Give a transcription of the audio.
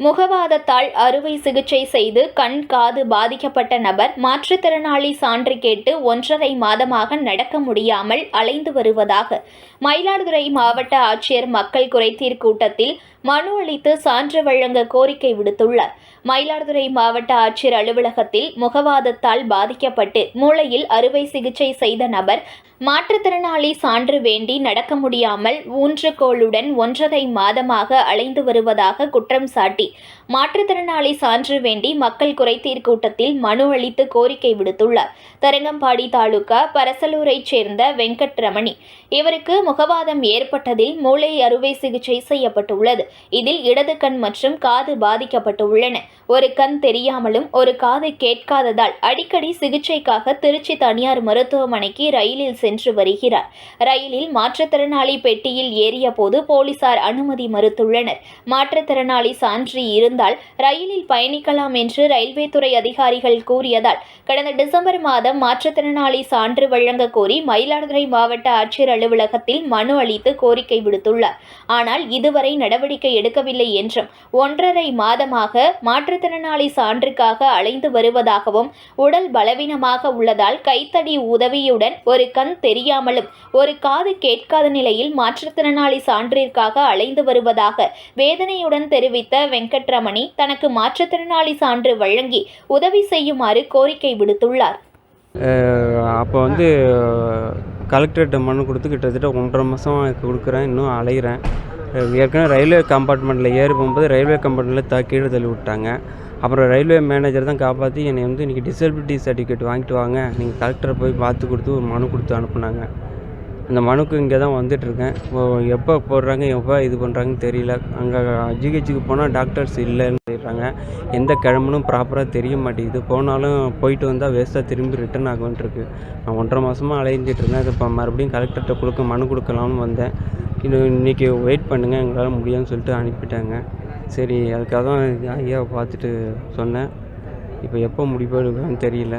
முகவாதத்தால் அறுவை சிகிச்சை செய்து கண் காது பாதிக்கப்பட்ட நபர் மாற்றுத்திறனாளி சான்று கேட்டு ஒன்றரை மாதமாக நடக்க முடியாமல் அலைந்து வருவதாக மயிலாடுதுறை மாவட்ட ஆட்சியர் மக்கள் குறைதீர் கூட்டத்தில் மனு அளித்து சான்று வழங்க கோரிக்கை விடுத்துள்ளார். மயிலாடுதுறை மாவட்ட ஆட்சியர் அலுவலகத்தில் முகவாதத்தால் பாதிக்கப்பட்டு மூளையில் அறுவை சிகிச்சை செய்த நபர் மாற்றுத்திறனாளி சான்று வேண்டி நடக்க முடியாமல் ஊன்றுகோளுடன் ஒன்றரை மாதமாக அலைந்து வருவதாக குற்றம் சாட்டி மாற்றுத்திறனாளி சான்று வேண்டி மக்கள் குறைதீர் கூட்டத்தில் மனு அளித்து கோரிக்கை விடுத்துள்ளார். தரங்கம்பாடி தாலுகா பரசலூரைச் சேர்ந்த வெங்கட்ரமணி இவருக்கு முகவாதம் ஏற்பட்டதில் மூளை அறுவை சிகிச்சை செய்யப்பட்டுள்ளது. இதில் இடது கண் மற்றும் காது பாதிக்கப்பட்டுள்ளன. ஒரு கண் தெரியாமலும் ஒரு காது கேட்காததால் அடிக்கடி சிகிச்சைக்காக திருச்சி தனியார் மருத்துவமனைக்கு ரயிலில் சென்று வருகிறார். ரயிலில் மாற்றுத்திறனாளி பெட்டியில் ஏறிய போது போலீசார் அனுமதி மறுத்துள்ளனர். மாற்றுத்திறனாளி சான்று இருந்தால் ரயிலில் பயணிக்கலாம் என்று ரயில்வே துறை அதிகாரிகள் கூறியதால் கடந்த டிசம்பர் மாதம் மாற்றுத்திறனாளி சான்று வழங்க கோரி மயிலாடுதுறை மாவட்ட ஆட்சியர் அலுவலகத்தில் மனு அளித்து கோரிக்கை விடுத்துள்ளார். ஆனால் இதுவரை நடவடிக்கை நடவடிக்கை எடுக்கவில்லை என்றும் ஒன்றரை மாதமாக மாற்றுத்திறனாளி சான்றுக்காக அலைந்து வருவதாகவும் உடல் பலவீனமாக உள்ளதால் கைத்தடி உதவியுடன் ஒரு கண் தெரியாமலும் ஒரு காது கேட்காத நிலையில் மாற்றுத்திறனாளி சான்றிற்காக அலைந்து வருவதாக வேதனையுடன் தெரிவித்த வெங்கட்ரமணி தனக்கு மாற்றுத்திறனாளி சான்று வழங்கி உதவி செய்யுமாறு கோரிக்கை விடுத்துள்ளார். அப்போ வந்து கலெக்டர்கிட்ட மனு கொடுத்து கிட்டத்தட்ட ஒன்றரை மாதம் கொடுக்குறேன் இன்னும் அலைகிறேன் ஏற்கனவே ரயில்வே கம்பார்ட்மெண்ட்டில் ஏறி போகும்போது ரயில்வே கம்பார்ட்மெண்ட்டில் த கீழே தள்ளி விட்டாங்க அப்புறம் ரயில்வே மேனேஜர் தான் காப்பாற்றி என்னை வந்து இன்றைக்கி டிசபிலிட்டி சர்டிஃபிகேட் வாங்கிட்டு வாங்க. நீங்கள் கலெக்டரை போய் பார்த்து கொடுத்து ஒரு மனு கொடுத்து அனுப்புனாங்க. அந்த மனுக்கு இங்கே தான் வந்துட்டுருக்கேன். எப்போ போடுறாங்க எப்போ இது பண்ணுறாங்கன்னு தெரியல. அங்கே ஜிஹெச்சுக்கு போனால் டாக்டர்ஸ் இல்லைன்னு சொல்லிடுறாங்க. எந்த கிழமனும் ப்ராப்பராக தெரிய மாட்டேங்குது. போனாலும் போயிட்டு வந்தால் வேஸ்ட்டாக திரும்பி ரிட்டர்ன் ஆகும்ன்ட்ருக்கு நான் ஒன்றரை மாதமாக அலைஞ்சிட்ருந்தேன் இருந்தேன். இப்போ மறுபடியும் கலெக்டர்கிட்ட கொடுக்க மனு கொடுக்கலாம்னு வந்தேன். இன்னும் இன்றைக்கி வெயிட் பண்ணுங்கள் எங்களால் முடியும்னு சொல்லிட்டு அனுப்பிட்டாங்க. சரி அதுக்காக தான் ஐயாவை பார்த்துட்டு சொன்னேன். இப்போ எப்போ முடிவு தெரியல.